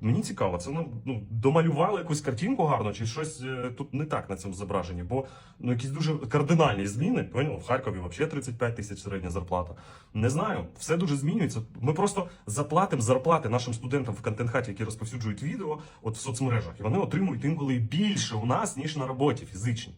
мені цікаво, це ну, ну домалювали якусь картинку гарно, чи щось е, тут не так на цьому зображенні, бо ну якісь дуже кардинальні зміни. Поняв? В Харкові взагалі 35 тисяч середня зарплата. Не знаю, все дуже змінюється. Ми просто заплатимо зарплати нашим студентам в контент-хаті, які розповсюджують відео от в соцмережах, і вони отримують інколи більше у нас, ніж на роботі фізичній.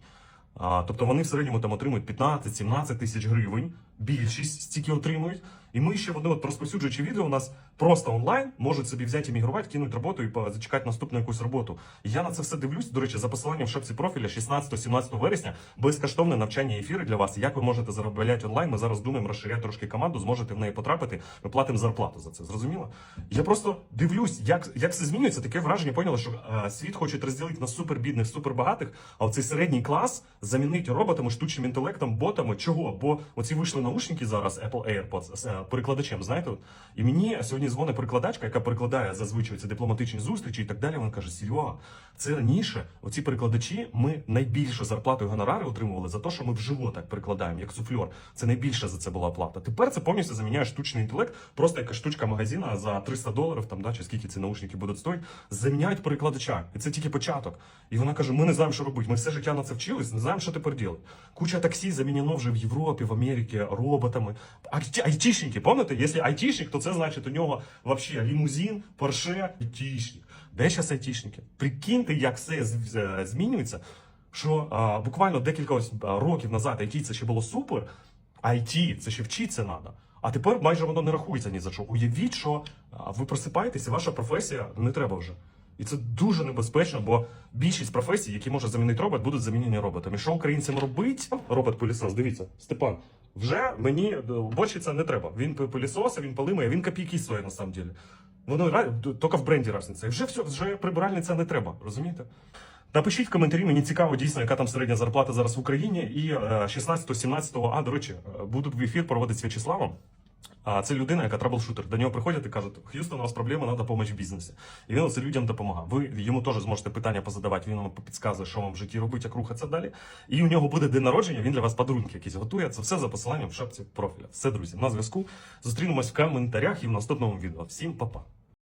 Тобто вони в середньому там отримують 15-17 тисяч гривень, більшість стільки отримують. І ми ще вони, от розповсюджуючи відео, у нас просто онлайн можуть собі взяти іммігрувати, кинуть роботу і зачекати наступну якусь роботу. Я на це все дивлюсь. До речі, за посиланням в шапці профіля 16-17 вересня безкоштовне навчання і ефіри для вас. Як ви можете заробляти онлайн? Ми зараз думаємо розширяти трошки команду, зможете в неї потрапити. Ми платимо зарплату за це. Зрозуміло? Я просто дивлюсь, як, як все змінюється. Таке враження поняли, що е, світ хоче розділити на супербідних, супербагатих, а оцей середній клас замінить роботами, штучним інтелектом, ботами. Чого? Бо оці вийшли наушники зараз, Apple AirPods, з е, перекладачем, знаєте? І мені сьогодні дзвонить перекладачка, яка перекладає зазвичай ці дипломатичні зустрічі і так далі. Вона каже: Серега, це раніше оці перекладачі, ми найбільшу зарплату і гонорари отримували за те, що ми вживо так перекладаємо, як суфльор. Це найбільше за це була плата. Тепер це повністю заміняє штучний інтелект, просто яка штучка магазина за 300 доларів, там да, чи скільки ці наушники будуть стоїти, заміняють перекладача. І це тільки початок. І вона каже: ми не знаємо, що робити. Ми все життя на це вчились, не знаємо, що тепер робити. Куча таксі замінено вже в Європі, в Америці роботами. Айті- Айтішники, пам'ятаєте? Якщо айтішник, то це значить у нього вообще лімузин, порше, айтішник. Де зараз айтішники? Прикиньте, як все змінюється. Що а, буквально декілька років назад IT це ще було супер, IT це ще вчитися треба. А тепер майже воно не рахується ні за що. Уявіть, що ви просипаєтесь, і ваша професія не треба вже. І це дуже небезпечно, бо більшість професій, які може замінити робот, будуть замінені роботами. Що українцям робить? Робот пилісос дивіться, Степан. Вже мені е, бочиться не треба. Він пи- пилісосить, він полимає, він копійки стоїть на. Воно тільки в бренді разниця. І вже все, вже прибиральниця не треба, розумієте? Напишіть в коментарі, мені цікаво дійсно, яка там середня зарплата зараз в Україні. І е, 16-17, а до речі, е, буду в ефір проводити з В'ячеславом. А це людина, яка траблшутер. До нього приходять і кажуть, Х'юстон, у вас проблема, треба допомога в бізнесі. І він це людям допомагає. Ви йому теж зможете питання позадавати, він вам підказує, що вам в житті робити, як рухатися далі. І у нього буде день народження, він для вас подарунки якісь готує. Це все за посиланням в шапці профіля. Все, друзі, на зв'язку. Зустрінемось в коментарях і в наступному відео. Всім па-па.